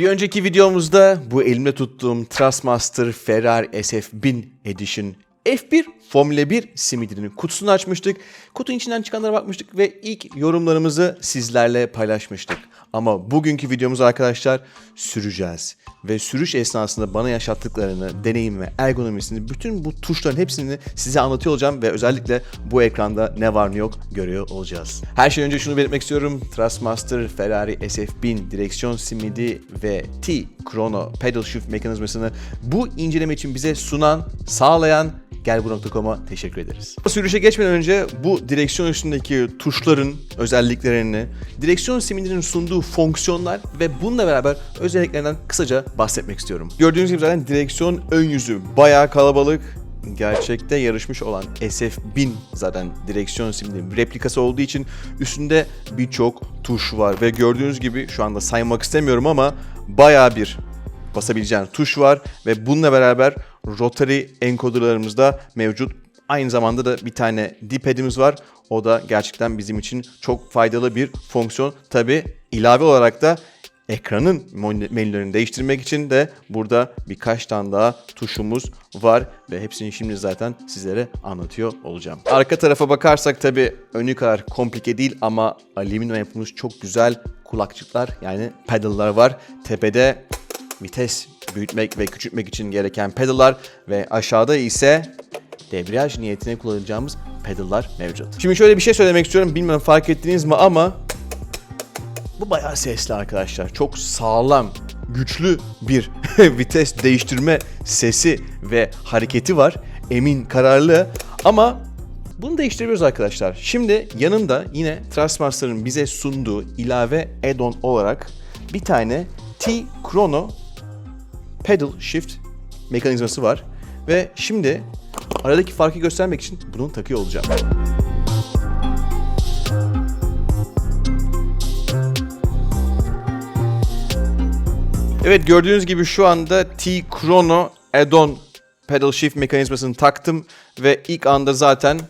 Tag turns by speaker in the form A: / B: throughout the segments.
A: Bir önceki videomuzda bu elimde tuttuğum Trustmaster Ferrari SF1000 Edition F1 Formula 1 simidinin kutusunu açmıştık. Kutunun içinden çıkanlara bakmıştık ve ilk yorumlarımızı sizlerle paylaşmıştık. Ama bugünkü videomuz arkadaşlar süreceğiz. Ve sürüş esnasında bana yaşattıklarını, deneyim ve ergonomisini, bütün bu tuşların hepsini size anlatıyor olacağım ve özellikle bu ekranda ne var ne yok görüyor olacağız. Her şeyden önce şunu belirtmek istiyorum. Trustmaster Ferrari SF1000 direksiyon simidi ve T Chrono Pedal Shift mekanizmasını bu inceleme için bize sunan, sağlayan gelbu.com'a teşekkür ederiz. Sürüşe geçmeden önce bu direksiyon üstündeki tuşların özelliklerini, direksiyon simidinin sunduğu fonksiyonlar ve bununla beraber özelliklerinden kısaca bahsetmek istiyorum. Gördüğünüz gibi zaten direksiyon ön yüzü bayağı kalabalık. Gerçekte yarışmış olan SF1000 zaten direksiyon simidinin replikası olduğu için üstünde birçok tuş var ve gördüğünüz gibi şu anda saymak istemiyorum ama bayağı bir basabileceğiniz tuş var ve bununla beraber rotary encoderlarımız mevcut. Aynı zamanda da bir tane D-pad'imiz var. O da gerçekten bizim için çok faydalı bir fonksiyon. Tabi ilave olarak da ekranın menülerini değiştirmek için de burada birkaç tane daha tuşumuz var ve hepsini şimdi zaten sizlere anlatıyor olacağım. Arka tarafa bakarsak tabi önü kadar komplike değil ama alüminyum yapılmış çok güzel kulakçıklar yani pedallar var. Tepede vites büyütmek ve küçültmek için gereken pedallar ve aşağıda ise debriyaj niyetine kullanacağımız pedallar mevcut. Şimdi şöyle bir şey söylemek istiyorum. Bilmiyorum fark ettiniz mi ama bu bayağı sesli arkadaşlar. Çok sağlam, güçlü bir vites değiştirme sesi ve hareketi var. Emin, kararlı ama bunu değiştirebiliyoruz arkadaşlar. Şimdi yanında yine Trustmaster'ın bize sunduğu ilave add-on olarak bir tane T Chrono pedal shift mekanizması var. Ve şimdi aradaki farkı göstermek için bunu takıyor olacağım. Evet gördüğünüz gibi şu anda T Chrono Add-on pedal shift mekanizmasını taktım ve ilk anda zaten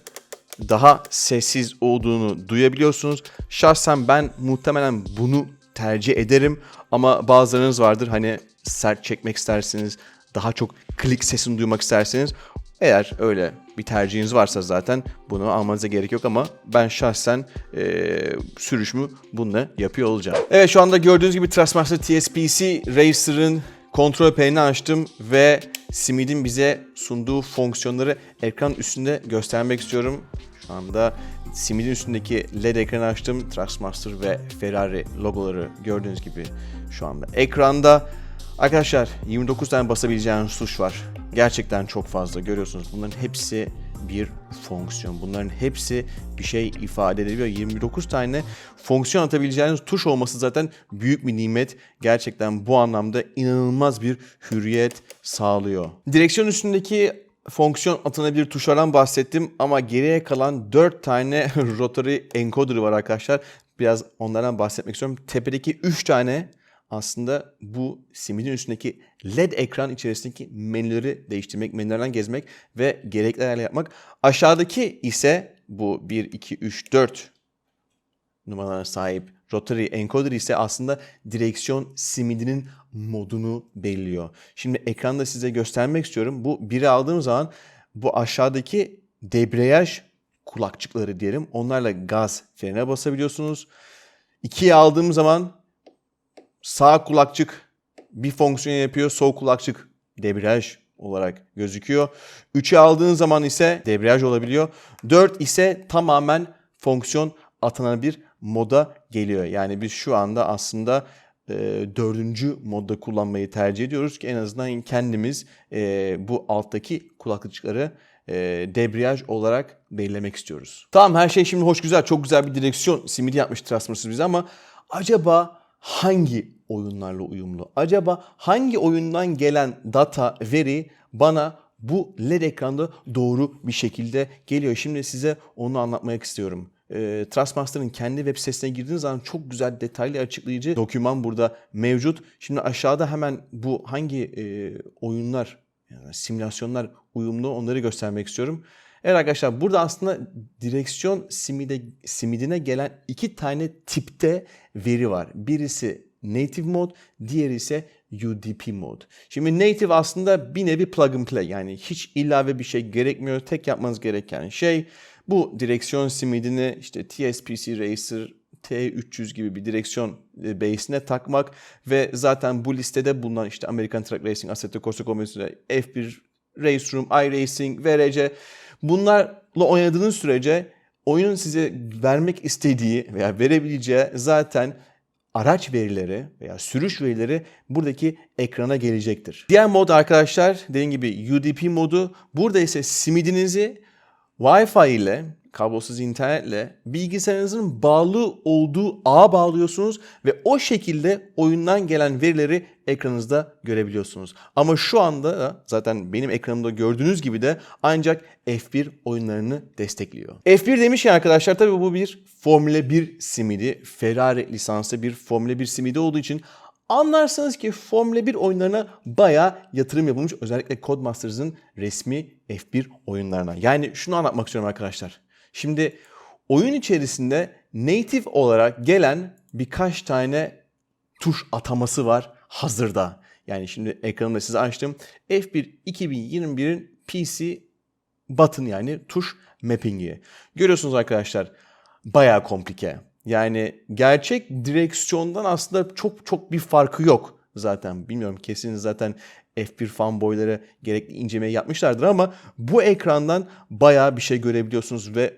A: daha sessiz olduğunu duyabiliyorsunuz. Şahsen ben muhtemelen bunu tercih ederim ama bazılarınız vardır hani sert çekmek istersiniz, daha çok klik sesini duymak isterseniz eğer öyle bir tercihiniz varsa zaten bunu almanıza gerek yok ama ben şahsen e, sürüşümü bununla yapıyor olacağım. Evet şu anda gördüğünüz gibi Trustmaster TSPC Racer'ın kontrol panelini açtım ve Simid'in bize sunduğu fonksiyonları ekran üstünde göstermek istiyorum. Şu anda Simid'in üstündeki LED ekranı açtım. Trustmaster ve Ferrari logoları gördüğünüz gibi şu anda ekranda. Arkadaşlar 29 tane basabileceğiniz tuş var. Gerçekten çok fazla görüyorsunuz. Bunların hepsi bir fonksiyon. Bunların hepsi bir şey ifade ediyor. 29 tane fonksiyon atabileceğiniz tuş olması zaten büyük bir nimet. Gerçekten bu anlamda inanılmaz bir hürriyet sağlıyor. Direksiyon üstündeki fonksiyon atanabilir tuşlardan bahsettim ama geriye kalan 4 tane rotary encoder var arkadaşlar. Biraz onlardan bahsetmek istiyorum. Tepedeki 3 tane aslında bu simidin üstündeki LED ekran içerisindeki menüleri değiştirmek, menülerden gezmek ve gerekli ayarlar yapmak. Aşağıdaki ise bu 1, 2, 3, 4 numaralara sahip rotary encoder ise aslında direksiyon simidinin modunu belirliyor. Şimdi ekranda size göstermek istiyorum. Bu biri aldığım zaman bu aşağıdaki debriyaj kulakçıkları diyelim. Onlarla gaz frene basabiliyorsunuz. 2'ye aldığım zaman sağ kulakçık bir fonksiyon yapıyor. Sol kulakçık debriyaj olarak gözüküyor. 3'e aldığın zaman ise debriyaj olabiliyor. 4 ise tamamen fonksiyon atanabilir moda geliyor. Yani biz şu anda aslında e, dördüncü modda kullanmayı tercih ediyoruz ki en azından kendimiz e, bu alttaki kulaklıkları e, debriyaj olarak belirlemek istiyoruz. Tamam her şey şimdi hoş güzel çok güzel bir direksiyon simidi yapmış Transformers bize ama acaba hangi oyunlarla uyumlu? Acaba hangi oyundan gelen data, veri bana bu LED ekranda doğru bir şekilde geliyor? Şimdi size onu anlatmak istiyorum e, Trustmaster'ın kendi web sitesine girdiğiniz zaman çok güzel detaylı açıklayıcı doküman burada mevcut. Şimdi aşağıda hemen bu hangi e, oyunlar, yani simülasyonlar uyumlu onları göstermek istiyorum. Evet arkadaşlar burada aslında direksiyon simide, simidine gelen iki tane tipte veri var. Birisi native mod, diğeri ise UDP mod. Şimdi native aslında bir nevi plug and play yani hiç ilave bir şey gerekmiyor. Tek yapmanız gereken şey bu direksiyon simidini işte TSPC Racer T300 gibi bir direksiyon e, base'ine takmak ve zaten bu listede bulunan işte American Truck Racing, Assetto Corsa Competizione, F1, Race Room, iRacing, VRC bunlarla oynadığınız sürece oyunun size vermek istediği veya verebileceği zaten araç verileri veya sürüş verileri buradaki ekrana gelecektir. Diğer mod arkadaşlar dediğim gibi UDP modu. Burada ise simidinizi Wi-Fi ile kablosuz internetle bilgisayarınızın bağlı olduğu ağa bağlıyorsunuz ve o şekilde oyundan gelen verileri ekranınızda görebiliyorsunuz. Ama şu anda da zaten benim ekranımda gördüğünüz gibi de ancak F1 oyunlarını destekliyor. F1 demişken arkadaşlar tabii bu bir Formula 1 simidi. Ferrari lisanslı bir Formula 1 simidi olduğu için Anlarsanız ki Formula 1 oyunlarına bayağı yatırım yapılmış. Özellikle Codemasters'ın resmi F1 oyunlarına. Yani şunu anlatmak istiyorum arkadaşlar. Şimdi oyun içerisinde native olarak gelen birkaç tane tuş ataması var hazırda. Yani şimdi ekranımda size açtım. F1 2021'in PC button yani tuş mapping'i. Görüyorsunuz arkadaşlar bayağı komplike. Yani gerçek direksiyondan aslında çok çok bir farkı yok zaten. Bilmiyorum kesin zaten F1 fanboyları gerekli incelemeyi yapmışlardır ama bu ekrandan bayağı bir şey görebiliyorsunuz ve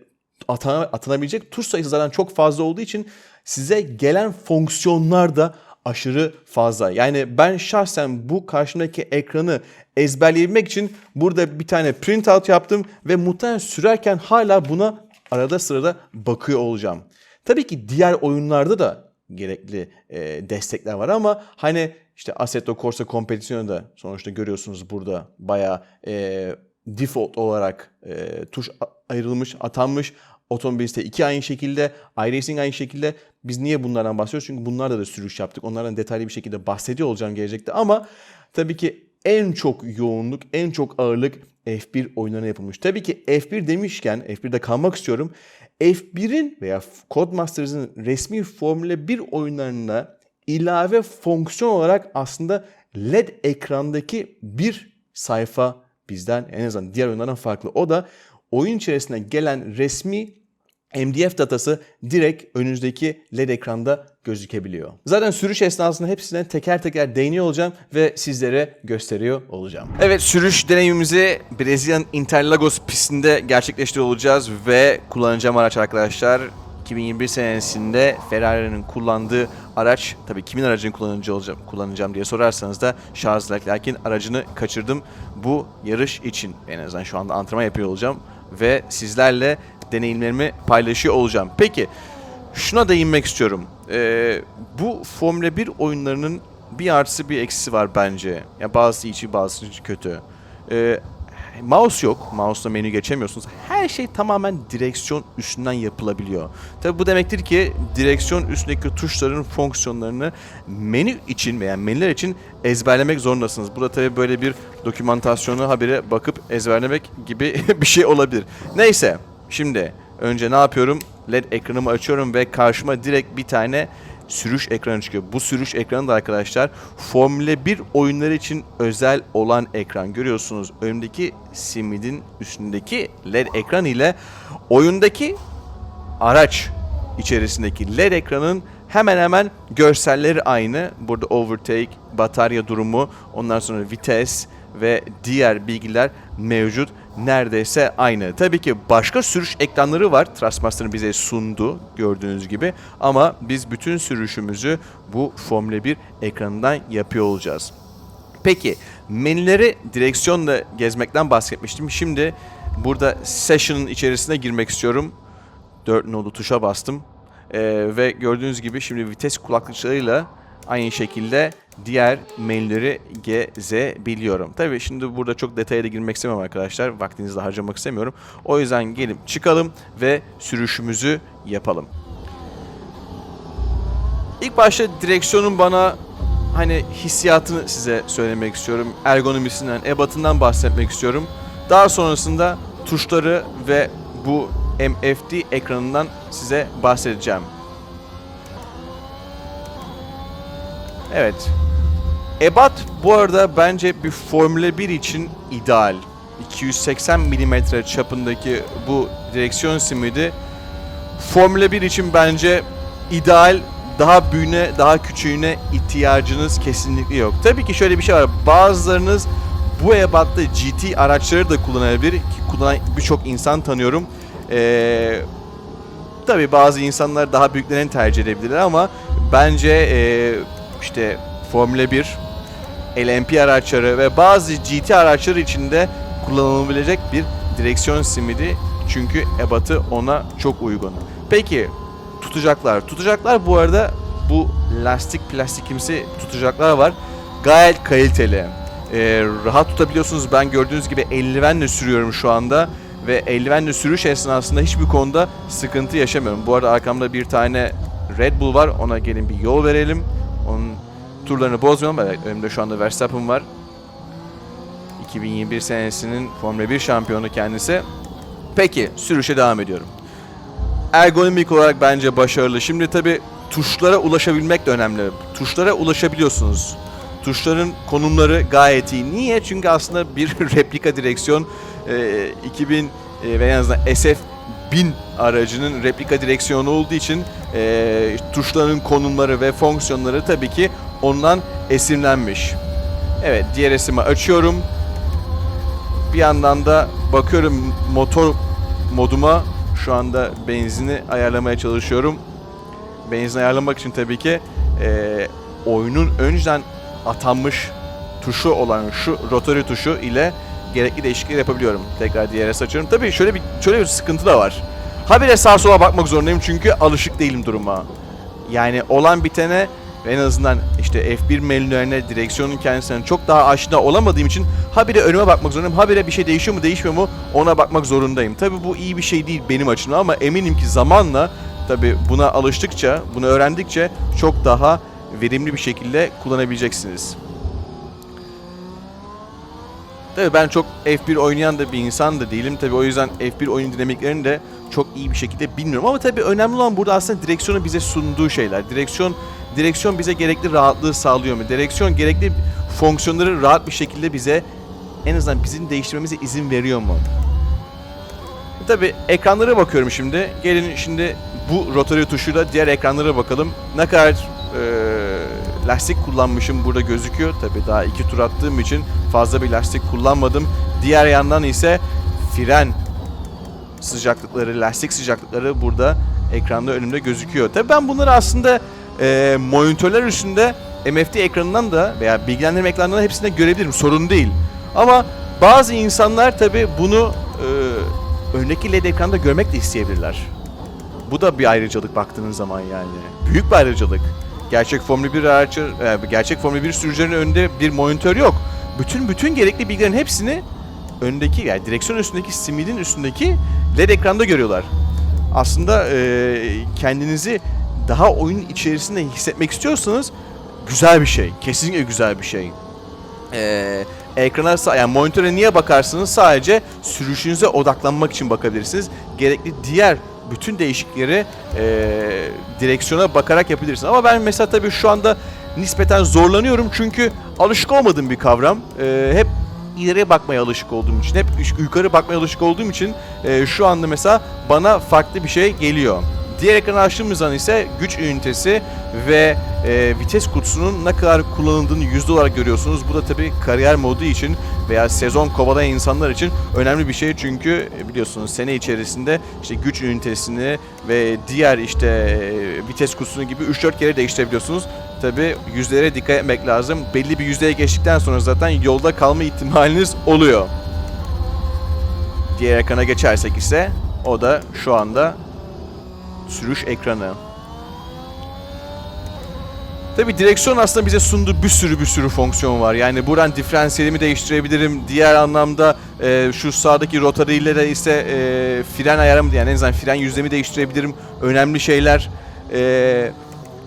A: atana, atanabilecek tuş sayısı zaten çok fazla olduğu için size gelen fonksiyonlar da aşırı fazla. Yani ben şahsen bu karşımdaki ekranı ezberleyebilmek için burada bir tane printout yaptım ve muhtemelen sürerken hala buna arada sırada bakıyor olacağım. Tabii ki diğer oyunlarda da gerekli e, destekler var ama hani işte Assetto Corsa Competizione'da sonuçta görüyorsunuz burada bayağı e, default olarak e, tuş ayrılmış, atanmış. Otomobiliste iki aynı şekilde, iRacing aynı şekilde. Biz niye bunlardan bahsediyoruz? Çünkü bunlarla da sürüş yaptık. Onlardan detaylı bir şekilde bahsediyor olacağım gelecekte. Ama tabii ki en çok yoğunluk, en çok ağırlık F1 oyunlarına yapılmış. Tabii ki F1 demişken, F1'de kalmak istiyorum. F1'in veya Codemasters'ın resmi Formula 1 oyunlarına ilave fonksiyon olarak aslında LED ekrandaki bir sayfa bizden en azından diğer oyunlardan farklı. O da oyun içerisinde gelen resmi MDF datası direkt önünüzdeki LED ekranda gözükebiliyor. Zaten sürüş esnasında hepsine teker teker değiniyor olacağım ve sizlere gösteriyor olacağım. Evet sürüş deneyimimizi Brezilya'nın Interlagos pistinde gerçekleştiriyor olacağız ve kullanacağım araç arkadaşlar 2021 senesinde Ferrari'nin kullandığı araç tabii kimin aracını kullanıcı olacağım, kullanacağım diye sorarsanız da Charles Leclerc'in aracını kaçırdım bu yarış için. En azından şu anda antrenman yapıyor olacağım ve sizlerle deneyimlerimi paylaşıyor olacağım. Peki şuna değinmek istiyorum. Ee, bu Formula 1 oyunlarının bir artısı bir eksisi var bence. Ya bazısı iyi bazısı kötü. Ee, mouse yok. Mouse'la menü geçemiyorsunuz. Her şey tamamen direksiyon üstünden yapılabiliyor. Tabi bu demektir ki direksiyon üstündeki tuşların fonksiyonlarını menü için veya menüler için ezberlemek zorundasınız. Burada tabi böyle bir dokümantasyonu habire bakıp ezberlemek gibi bir şey olabilir. Neyse şimdi önce ne yapıyorum? LED ekranımı açıyorum ve karşıma direkt bir tane sürüş ekranı çıkıyor. Bu sürüş ekranı da arkadaşlar Formula 1 oyunları için özel olan ekran. Görüyorsunuz önümdeki simidin üstündeki LED ekran ile oyundaki araç içerisindeki LED ekranın hemen hemen görselleri aynı. Burada overtake, batarya durumu, ondan sonra vites ve diğer bilgiler mevcut neredeyse aynı. Tabii ki başka sürüş ekranları var. Trustmaster'ın bize sundu gördüğünüz gibi. Ama biz bütün sürüşümüzü bu Formula 1 ekranından yapıyor olacağız. Peki menüleri direksiyonla gezmekten bahsetmiştim. Şimdi burada Session'ın içerisine girmek istiyorum. 4 nolu tuşa bastım. Ee, ve gördüğünüz gibi şimdi vites kulaklıklarıyla aynı şekilde diğer mailleri gezebiliyorum. Tabii şimdi burada çok detaya da girmek istemiyorum arkadaşlar. Vaktinizi de harcamak istemiyorum. O yüzden gelip çıkalım ve sürüşümüzü yapalım. İlk başta direksiyonun bana hani hissiyatını size söylemek istiyorum. Ergonomisinden, ebatından bahsetmek istiyorum. Daha sonrasında tuşları ve bu MFD ekranından size bahsedeceğim. Evet. Ebat bu arada bence bir Formula 1 için ideal. 280 mm çapındaki bu direksiyon simidi Formula 1 için bence ideal. Daha büyüğüne, daha küçüğüne ihtiyacınız kesinlikle yok. Tabii ki şöyle bir şey var. Bazılarınız bu ebatta GT araçları da kullanabilir. Ki kullanan birçok insan tanıyorum. Ee, tabii bazı insanlar daha büyüklerini tercih edebilirler ama bence ee, işte Formula 1, LMP araçları ve bazı GT araçları içinde kullanılabilecek bir direksiyon simidi. Çünkü ebatı ona çok uygun. Peki tutacaklar. Tutacaklar bu arada bu lastik plastikimsi tutacaklar var. Gayet kaliteli. Ee, rahat tutabiliyorsunuz. Ben gördüğünüz gibi eldivenle sürüyorum şu anda. Ve eldivenle sürüş esnasında hiçbir konuda sıkıntı yaşamıyorum. Bu arada arkamda bir tane Red Bull var. Ona gelin bir yol verelim. Turlarını bozmayalım. Evet, önümde şu anda Verstappen var. 2021 senesinin Formula 1 şampiyonu kendisi. Peki sürüşe devam ediyorum. Ergonomik olarak bence başarılı. Şimdi tabi tuşlara ulaşabilmek de önemli. Tuşlara ulaşabiliyorsunuz. Tuşların konumları gayet iyi. Niye? Çünkü aslında bir replika direksiyon e, 2000 e, ve en azından SF 1000 aracının replika direksiyonu olduğu için e, tuşların konumları ve fonksiyonları tabii ki ondan esinlenmiş. Evet diğer resmi açıyorum. Bir yandan da bakıyorum motor moduma şu anda benzini ayarlamaya çalışıyorum. Benzin ayarlamak için tabii ki e, oyunun önceden atanmış tuşu olan şu rotary tuşu ile gerekli değişiklikler yapabiliyorum. Tekrar diğer açıyorum. Tabii şöyle bir şöyle bir sıkıntı da var. Habire sağa sola bakmak zorundayım çünkü alışık değilim duruma. Yani olan bitene ve en azından işte F1 menülerine direksiyonun kendisine çok daha aşina olamadığım için habire önüme bakmak zorundayım. Habire bir şey değişiyor mu değişmiyor mu ona bakmak zorundayım. Tabi bu iyi bir şey değil benim açımdan ama eminim ki zamanla tabi buna alıştıkça, bunu öğrendikçe çok daha verimli bir şekilde kullanabileceksiniz. Tabi ben çok F1 oynayan da bir insan da değilim. Tabi o yüzden F1 oyun dinamiklerini de çok iyi bir şekilde bilmiyorum. Ama tabi önemli olan burada aslında direksiyonu bize sunduğu şeyler. Direksiyon direksiyon bize gerekli rahatlığı sağlıyor mu? Direksiyon gerekli fonksiyonları rahat bir şekilde bize en azından bizim değiştirmemize izin veriyor mu? Tabi ekranlara bakıyorum şimdi. Gelin şimdi bu rotary tuşuyla diğer ekranlara bakalım. Ne kadar e, lastik kullanmışım burada gözüküyor. Tabi daha iki tur attığım için fazla bir lastik kullanmadım. Diğer yandan ise fren sıcaklıkları, lastik sıcaklıkları burada ekranda önümde gözüküyor. Tabi ben bunları aslında e, monitörler üstünde MFT ekranından da veya bilgilendirme ekranından da hepsinde görebilirim. Sorun değil. Ama bazı insanlar tabi bunu e, öndeki LED ekranda görmek de isteyebilirler. Bu da bir ayrıcalık baktığınız zaman yani. Büyük bir ayrıcalık. Gerçek Formula 1 araçı, e, gerçek Formula 1 sürücülerinin önünde bir monitör yok. Bütün bütün gerekli bilgilerin hepsini öndeki yani direksiyon üstündeki simidin üstündeki LED ekranda görüyorlar. Aslında e, kendinizi daha oyun içerisinde hissetmek istiyorsanız güzel bir şey. Kesinlikle güzel bir şey. Ee, ekrana yani monitöre niye bakarsınız? Sadece sürüşünüze odaklanmak için bakabilirsiniz. Gerekli diğer bütün değişiklikleri ee, direksiyona bakarak yapabilirsiniz. Ama ben mesela tabii şu anda nispeten zorlanıyorum çünkü alışık olmadığım bir kavram. Ee, hep ileriye bakmaya alışık olduğum için, hep yukarı bakmaya alışık olduğum için ee, şu anda mesela bana farklı bir şey geliyor. Diğer ekranı açtığımız zaman ise güç ünitesi ve e, vites kutusunun ne kadar kullanıldığını yüzde olarak görüyorsunuz. Bu da tabii kariyer modu için veya sezon kovalayan insanlar için önemli bir şey. Çünkü e, biliyorsunuz sene içerisinde işte güç ünitesini ve diğer işte e, vites kutusunu gibi 3-4 kere değiştirebiliyorsunuz. Tabii yüzdelere dikkat etmek lazım. Belli bir yüzdeye geçtikten sonra zaten yolda kalma ihtimaliniz oluyor. Diğer ekrana geçersek ise o da şu anda sürüş ekranı. Tabi direksiyon aslında bize sunduğu bir sürü bir sürü fonksiyon var. Yani buradan diferansiyelimi değiştirebilirim. Diğer anlamda e, şu sağdaki de ise e, fren ayarımı yani en azından fren yüzdemi değiştirebilirim. Önemli şeyler. E,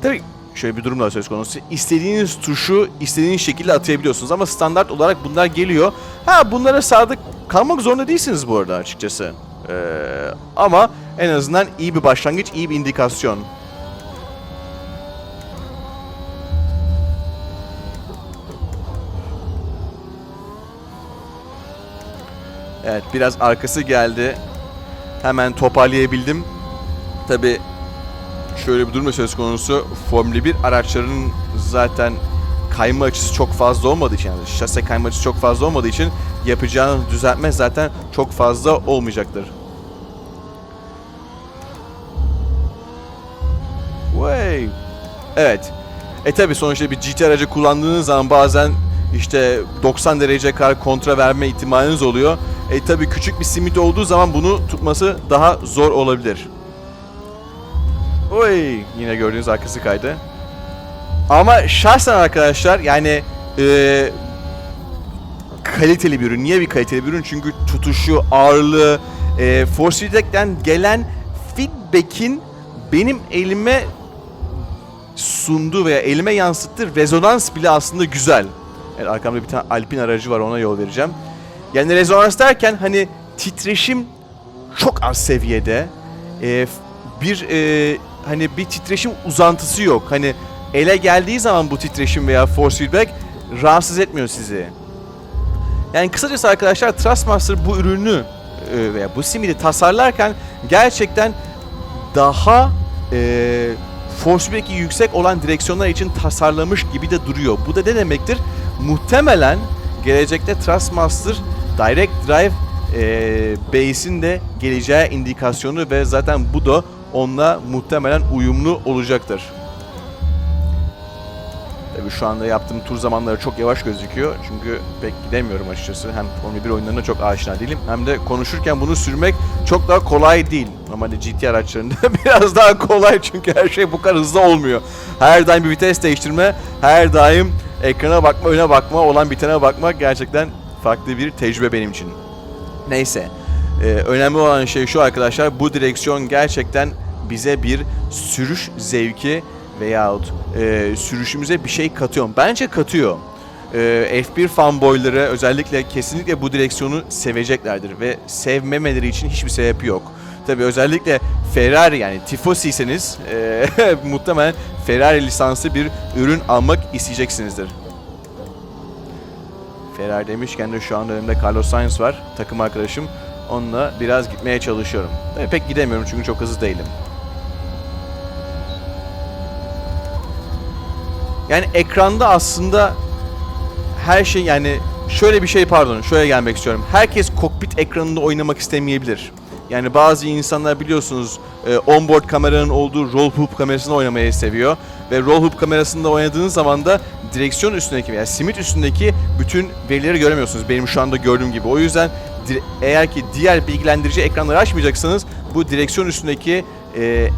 A: tabi şöyle bir durum da söz konusu. İstediğiniz tuşu istediğiniz şekilde atayabiliyorsunuz ama standart olarak bunlar geliyor. Ha bunlara sadık kalmak zorunda değilsiniz bu arada açıkçası. E, ama en azından iyi bir başlangıç, iyi bir indikasyon. Evet biraz arkası geldi. Hemen toparlayabildim. Tabi şöyle bir durum söz konusu. Formül 1 araçların zaten kayma açısı çok fazla olmadığı için yani şase kayma açısı çok fazla olmadığı için yapacağınız düzeltme zaten çok fazla olmayacaktır. Vay. Evet. E tabi sonuçta bir GT aracı kullandığınız zaman bazen işte 90 derece kadar kontra verme ihtimaliniz oluyor. E tabi küçük bir simit olduğu zaman bunu tutması daha zor olabilir. Oy yine gördüğünüz arkası kaydı. Ama şahsen arkadaşlar yani e, kaliteli bir ürün. Niye bir kaliteli bir ürün? Çünkü tutuşu, ağırlığı, e, Force Feedback'ten gelen feedback'in benim elime sunduğu veya elime yansıttığı rezonans bile aslında güzel. Evet, arkamda bir tane Alpine aracı var ona yol vereceğim. Yani rezonans derken hani titreşim çok az seviyede. Ee, bir e, hani bir titreşim uzantısı yok. Hani ele geldiği zaman bu titreşim veya force feedback rahatsız etmiyor sizi. Yani kısacası arkadaşlar Trustmaster bu ürünü e, veya bu simidi tasarlarken gerçekten daha e, force feedback'i yüksek olan direksiyonlar için tasarlamış gibi de duruyor. Bu da ne demektir? Muhtemelen gelecekte Trustmaster Direct Drive e, base'in de geleceği indikasyonu ve zaten bu da onunla muhtemelen uyumlu olacaktır. Tabii şu anda yaptığım tur zamanları çok yavaş gözüküyor. Çünkü pek gidemiyorum açıkçası. Hem Formula 1 oyunlarına çok aşina değilim. Hem de konuşurken bunu sürmek çok daha kolay değil. Normalde GT araçlarında biraz daha kolay çünkü her şey bu kadar hızlı olmuyor. Her daim bir vites değiştirme, her daim ekrana bakma, öne bakma, olan bitene bakmak gerçekten farklı bir tecrübe benim için. Neyse. Ee, önemli olan şey şu arkadaşlar. Bu direksiyon gerçekten bize bir sürüş zevki veyahut e, sürüşümüze bir şey katıyor. Bence katıyor. E, F1 fanboyları özellikle kesinlikle bu direksiyonu seveceklerdir ve sevmemeleri için hiçbir sebebi yok. Tabi özellikle Ferrari yani tifosiyseniz e, muhtemelen Ferrari lisanslı bir ürün almak isteyeceksinizdir. Ferrari demişken de şu anda önümde Carlos Sainz var. Takım arkadaşım. Onunla biraz gitmeye çalışıyorum. Tabii pek gidemiyorum çünkü çok hızlı değilim. Yani ekranda aslında her şey yani şöyle bir şey pardon şöyle gelmek istiyorum. Herkes kokpit ekranında oynamak istemeyebilir. Yani bazı insanlar biliyorsunuz e, onboard kameranın olduğu roll hoop kamerasında oynamayı seviyor. Ve roll hoop kamerasında oynadığınız zaman da direksiyon üstündeki veya simit üstündeki bütün verileri göremiyorsunuz. Benim şu anda gördüğüm gibi. O yüzden eğer ki diğer bilgilendirici ekranları açmayacaksanız bu direksiyon üstündeki e,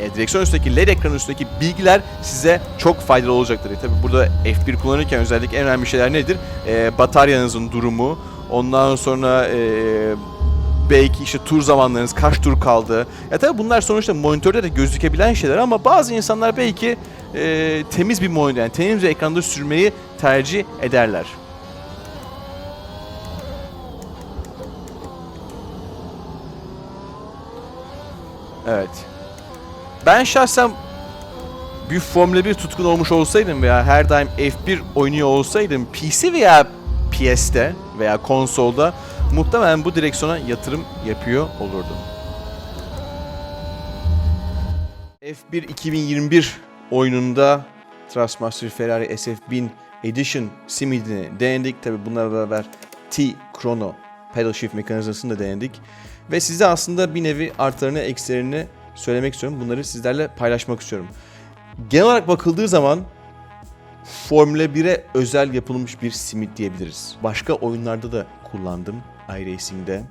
A: e, direksiyon üstündeki LED ekranın üstündeki bilgiler size çok faydalı olacaktır. E, tabii burada F1 kullanırken özellikle en önemli şeyler nedir? E, bataryanızın durumu, ondan sonra e, belki işte tur zamanlarınız kaç tur kaldı. Ya tabii bunlar sonuçta monitörde de gözükebilen şeyler ama bazı insanlar belki e, temiz bir monitör, yani temiz bir ekranda sürmeyi tercih ederler. Evet. Ben şahsen bir Formula 1 tutkun olmuş olsaydım veya her daim F1 oynuyor olsaydım PC veya PS'te veya konsolda muhtemelen bu direksiyona yatırım yapıyor olurdum. F1 2021 oyununda Trustmaster Ferrari SF1000 Edition simidini denedik. Tabi bunlarla beraber T Chrono pedal shift mekanizmasını da denedik. Ve size aslında bir nevi artılarını eksilerini söylemek istiyorum. Bunları sizlerle paylaşmak istiyorum. Genel olarak bakıldığı zaman Formula 1'e özel yapılmış bir simit diyebiliriz. Başka oyunlarda da kullandım. iRacing'de,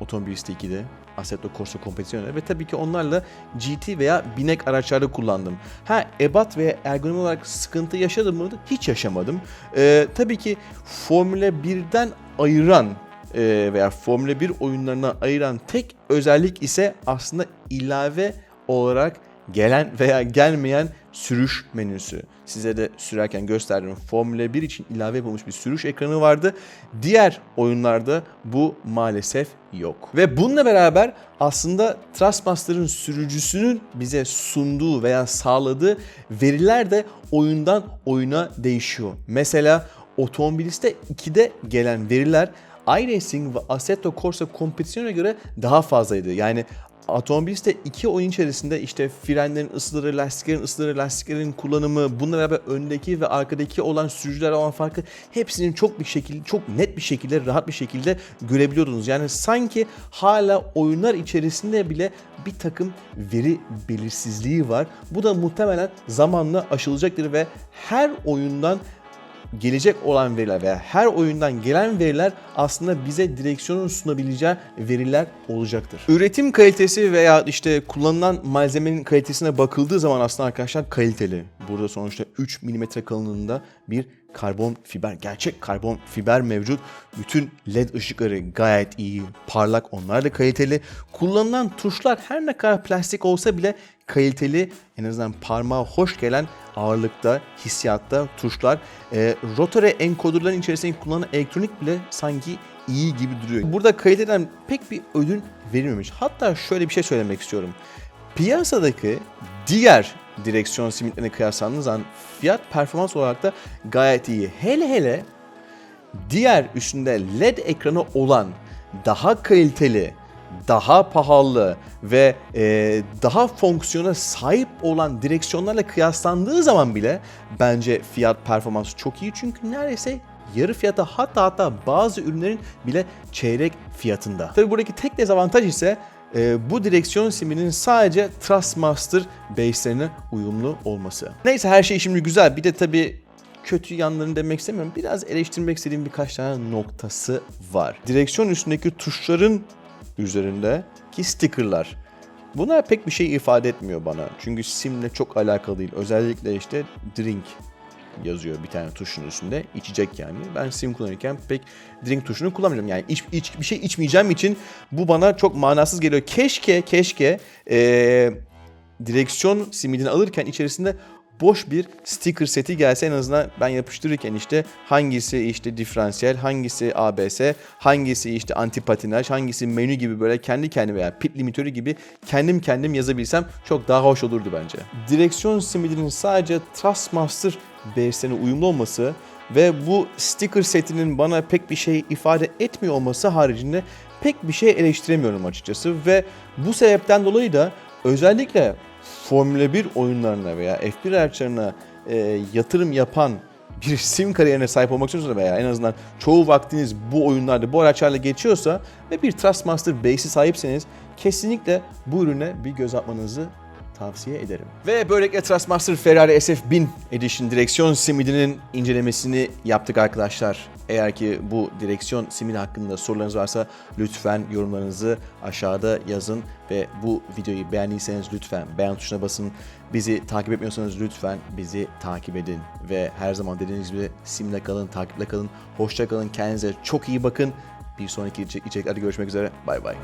A: Automobilist 2'de, Assetto Corsa Competizione ve tabii ki onlarla GT veya binek araçlarda kullandım. Ha ebat veya ergonomi olarak sıkıntı yaşadım mı? Hiç yaşamadım. Ee, tabii ki Formula 1'den ayıran e, veya Formula 1 oyunlarına ayıran tek özellik ise aslında ilave olarak gelen veya gelmeyen sürüş menüsü. Size de sürerken gösterdim. Formula 1 için ilave yapılmış bir sürüş ekranı vardı. Diğer oyunlarda bu maalesef yok. Ve bununla beraber aslında Trustmaster'ın sürücüsünün bize sunduğu veya sağladığı veriler de oyundan oyuna değişiyor. Mesela Otomobiliste 2'de gelen veriler iRacing ve Assetto Corsa kompetisyona göre daha fazlaydı. Yani Automobilis'te iki oyun içerisinde işte frenlerin ısıları, lastiklerin ısıları, lastiklerin kullanımı, bununla beraber öndeki ve arkadaki olan sürücüler olan farkı hepsinin çok bir şekilde, çok net bir şekilde, rahat bir şekilde görebiliyordunuz. Yani sanki hala oyunlar içerisinde bile bir takım veri belirsizliği var. Bu da muhtemelen zamanla aşılacaktır ve her oyundan gelecek olan veriler veya her oyundan gelen veriler aslında bize direksiyonun sunabileceği veriler olacaktır. Üretim kalitesi veya işte kullanılan malzemenin kalitesine bakıldığı zaman aslında arkadaşlar kaliteli. Burada sonuçta 3 mm kalınlığında bir karbon fiber, gerçek karbon fiber mevcut. Bütün led ışıkları gayet iyi, parlak, onlar da kaliteli. Kullanılan tuşlar her ne kadar plastik olsa bile kaliteli, en azından parmağa hoş gelen ağırlıkta, hissiyatta tuşlar. E, rotary encoderların içerisinde kullanılan elektronik bile sanki iyi gibi duruyor. Burada kaliteden pek bir ödün verilmemiş. Hatta şöyle bir şey söylemek istiyorum. Piyasadaki diğer direksiyon simitlerine kıyaslandığı zaman fiyat performans olarak da gayet iyi. Hele hele diğer üstünde LED ekranı olan daha kaliteli, daha pahalı ve e, daha fonksiyona sahip olan direksiyonlarla kıyaslandığı zaman bile bence fiyat performansı çok iyi. Çünkü neredeyse yarı fiyata hatta hatta bazı ürünlerin bile çeyrek fiyatında. Tabi buradaki tek dezavantaj ise e, bu direksiyon siminin sadece Trustmaster base'lerine uyumlu olması. Neyse her şey şimdi güzel. Bir de tabi kötü yanlarını demek istemiyorum. Biraz eleştirmek istediğim birkaç tane noktası var. Direksiyon üstündeki tuşların üzerindeki stickerlar. Bunlar pek bir şey ifade etmiyor bana. Çünkü simle çok alakalı değil. Özellikle işte drink yazıyor bir tane tuşun üstünde. içecek yani. Ben sim kullanırken pek drink tuşunu kullanmıyorum. Yani iç, iç, bir şey içmeyeceğim için bu bana çok manasız geliyor. Keşke keşke ee, direksiyon simidini alırken içerisinde boş bir sticker seti gelse en azından ben yapıştırırken işte hangisi işte diferansiyel, hangisi ABS, hangisi işte anti patinaj, hangisi menü gibi böyle kendi kendime veya pit limitörü gibi kendim kendim yazabilsem çok daha hoş olurdu bence. Direksiyon simidinin sadece Trustmaster base'lerine uyumlu olması ve bu sticker setinin bana pek bir şey ifade etmiyor olması haricinde pek bir şey eleştiremiyorum açıkçası ve bu sebepten dolayı da özellikle Formula 1 oyunlarına veya F1 araçlarına e, yatırım yapan bir sim kariyerine sahip olmak istiyorsanız veya en azından çoğu vaktiniz bu oyunlarda bu araçlarla geçiyorsa ve bir Trustmaster base'i sahipseniz kesinlikle bu ürüne bir göz atmanızı tavsiye ederim. Ve böylelikle Trustmaster Ferrari SF1000 Edition direksiyon simidinin incelemesini yaptık arkadaşlar. Eğer ki bu direksiyon simidi hakkında sorularınız varsa lütfen yorumlarınızı aşağıda yazın ve bu videoyu beğendiyseniz lütfen beğen tuşuna basın. Bizi takip etmiyorsanız lütfen bizi takip edin ve her zaman dediğiniz gibi simle kalın, takiple kalın, hoşça kalın, kendinize çok iyi bakın. Bir sonraki içeriklerde görüşmek üzere. Bay bay.